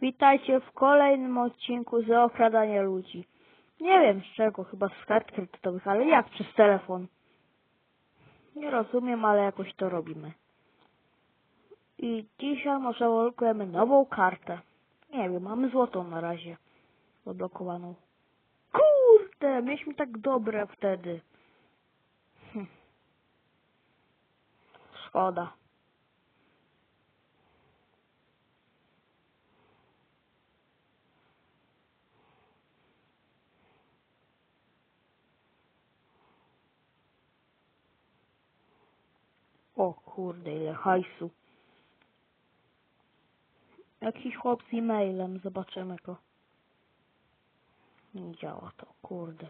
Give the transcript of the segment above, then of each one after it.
Witajcie w kolejnym odcinku z okradania ludzi. Nie wiem z czego, chyba z kart kredytowych, ale jak przez telefon? Nie rozumiem, ale jakoś to robimy. I dzisiaj może odblokujemy nową kartę. Nie wiem, mamy złotą na razie. Odblokowaną. Kurde, mieliśmy tak dobre wtedy. Hm. Szkoda. O kurde, ile hajsu. Jakiś chłop z e-mailem, zobaczymy go. Nie działa to, kurde.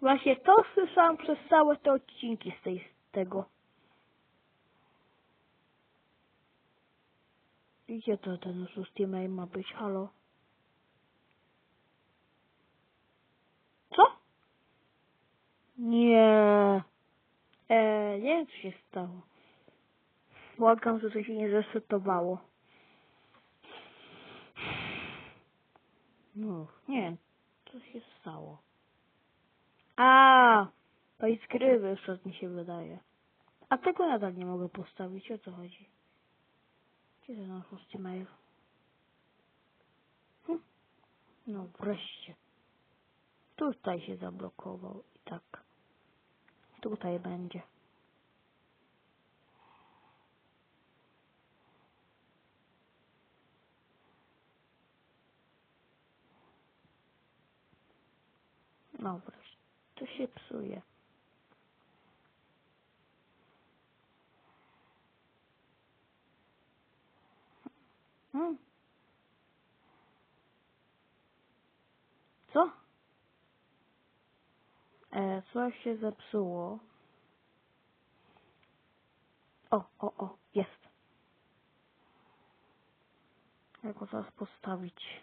Właśnie to słyszałam przez całe te odcinki z, tej, z tego. Gdzie to ten szósty mail ma być? Halo? Co? Nie. E, nie wiem co się stało. Błagam, że to się nie zresetowało. No, nie wiem, co się stało. A, to i skry wyszedł mi się wydaje. A tego nadal nie mogę postawić, o co chodzi? Gdzie ten nasz szósty mail? Hm. No wreszcie. Tutaj się zablokował i tak. Tutaj będzie. No wreszcie. To się psuje. Hmm. Co? E, coś się zepsuło. O, o, o, jest. Jak go zaraz postawić?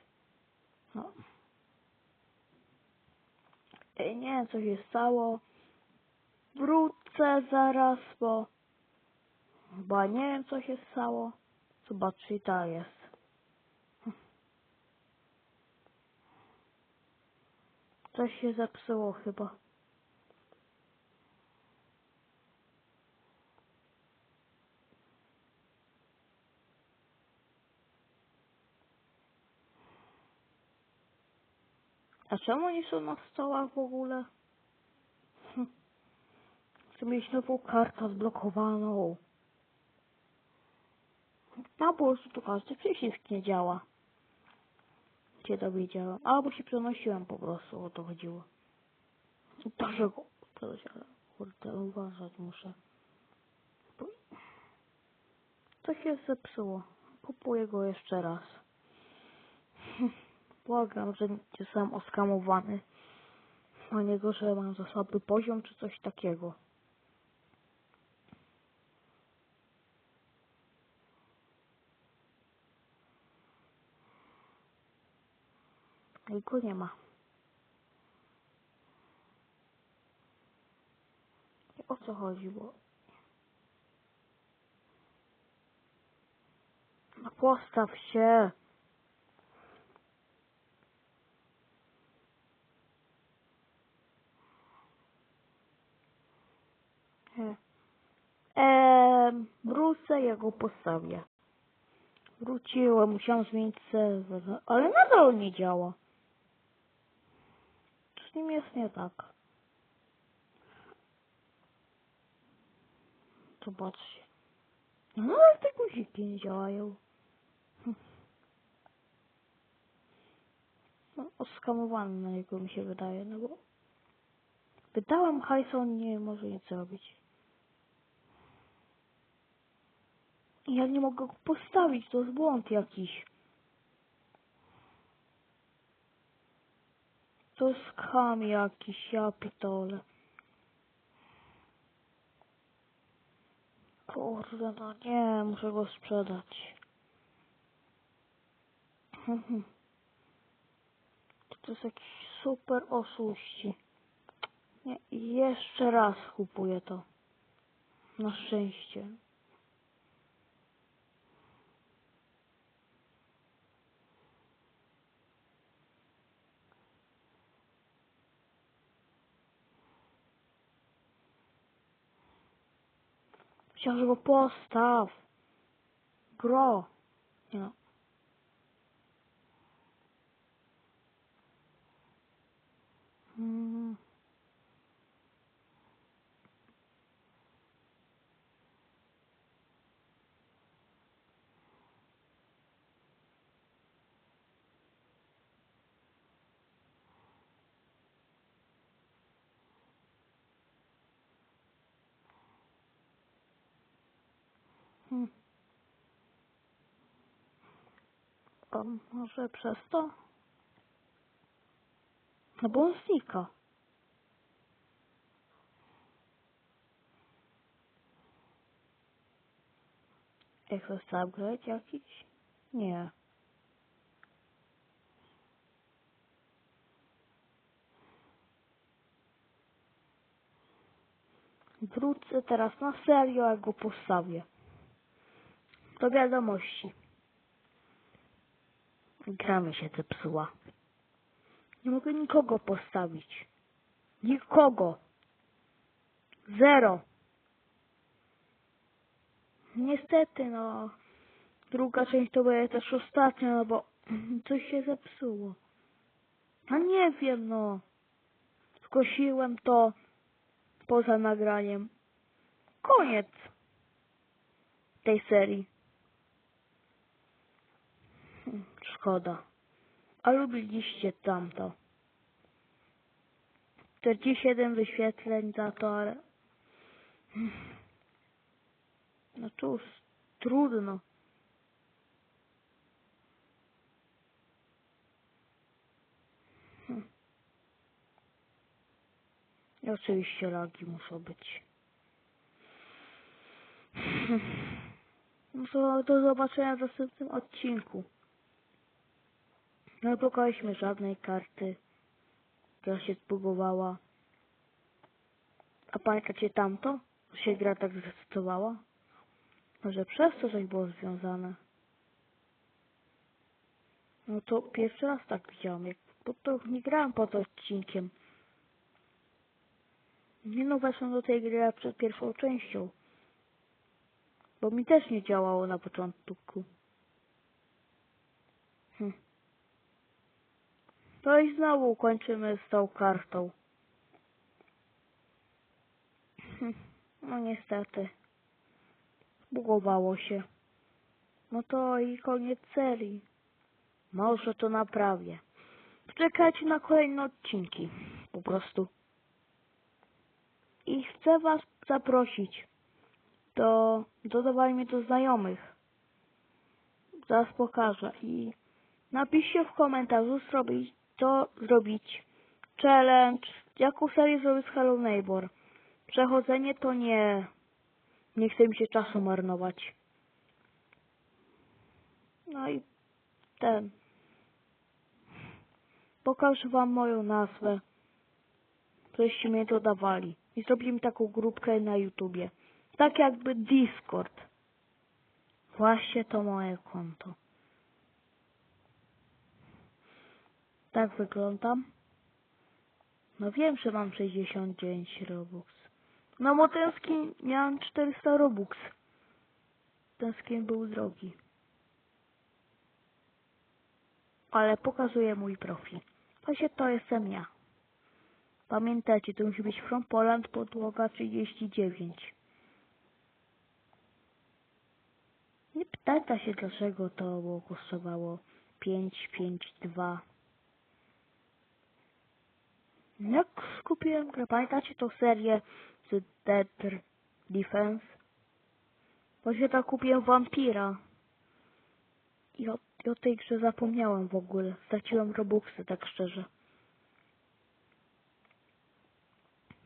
No. Ej, nie wiem, co się stało. Wrócę zaraz, bo... Chyba nie wiem, co się stało. Zobaczcie, ta jest. Coś się zepsuło chyba. A czemu oni są na stołach w ogóle? Hm. Chcę mieć nową kartę zblokowaną. Na prostu to każdy przycisk nie działa. Cię dowiedziałem. Albo się przenosiłem po prostu, o to chodziło. Proszę go. Proszę, ale kurde, uważać muszę. To się zepsuło. Kupuję go jeszcze raz. Błagam, że nie oskamowany. Na niego, że mam za słaby poziom, czy coś takiego. I go nie ma. O co chodzi, bo... No postaw się! Nie. Eee, wrócę, ja go postawię. Wróciłem, musiałem zmienić serwer, ale nadal nie działa. Z nim jest nie tak? Zobaczcie. No ale te guziki nie działają. No, oskamowany na niego mi się wydaje, no bo wydałem hajs, on nie może nic zrobić. I Ja nie mogę go postawić, to jest błąd jakiś. To jest skam jakiś, ja pitole. Kurde, no nie, muszę go sprzedać. Mhm. To jest jakiś super oszuści. Nie, jeszcze raz kupuję to. Na szczęście. Chciałem, że go postaw. Gro. Nie no. Mm. Hmm. Może przez to? No bo on znika. Jest upgrade jakiś? Nie. Wrócę teraz na serio, jak go postawię. Do wiadomości. Gra mi się zepsuła. Nie mogę nikogo postawić. Nikogo. Zero. Niestety, no. Druga część to będzie też ostatnia, no bo coś się zepsuło. A nie wiem, no. Skosiłem to poza nagraniem. Koniec tej serii. Hm, Szkoda. A lubiliście tamto. 47 wyświetleń za to, ale... No cóż, trudno. Hm. I oczywiście lagi muszą być. No to do zobaczenia w następnym odcinku. Nie pokazaliśmy żadnej karty, która się zbugowała. A pamiętacie tamto? się gra tak zresetowała? Może przez to coś było związane? No to pierwszy raz tak widziałam, jak, bo to nie grałem pod odcinkiem. Nie no, weszłam do tej gry przed pierwszą częścią. Bo mi też nie działało na początku. Hm. No i znowu kończymy z tą kartą. Hm. No niestety. Bugowało się. No to i koniec serii. Może to naprawię. Czekajcie na kolejne odcinki. Po prostu. I chcę was zaprosić do dodawania mnie do znajomych. Zaraz pokażę i napiszcie w komentarzu zrobić co zrobić. Challenge, jaką serię zrobić z Hello Neighbor. Przechodzenie to nie. Nie chcę mi się czasu marnować. No i ten. Pokażę wam moją nazwę. Żeście mnie dodawali. I zrobimy taką grupkę na YouTubie. Tak jakby Discord. Właśnie to moje konto. Tak wyglądam. No wiem, że mam 69 Robux. No bo ten skin miałem 400 Robux. Ten skin był drogi. Ale pokazuję mój profil. Właśnie to jestem ja. Pamiętajcie, to musi być From Poland, podłoga 39. Nie pytajcie się, dlaczego to było kosztowało 5, 5, 2. Jak kupiłem grę, pamiętacie tą serię z Dead Defense? Bo się tak kupiłem Vampira. I o, I o tej grze zapomniałem w ogóle. Straciłem Robuxy, tak szczerze.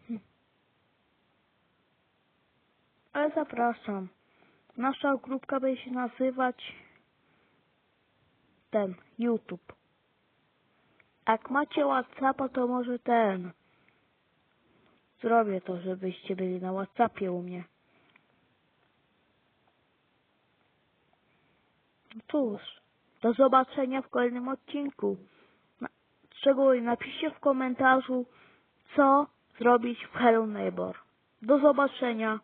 Hm. Ale zapraszam. Nasza grupka będzie się nazywać ten YouTube. Jak macie Whatsappa, to może ten. Zrobię to, żebyście byli na Whatsappie u mnie. No Cóż, do zobaczenia w kolejnym odcinku. Szczególnie napiszcie w komentarzu, co zrobić w Hello Neighbor. Do zobaczenia.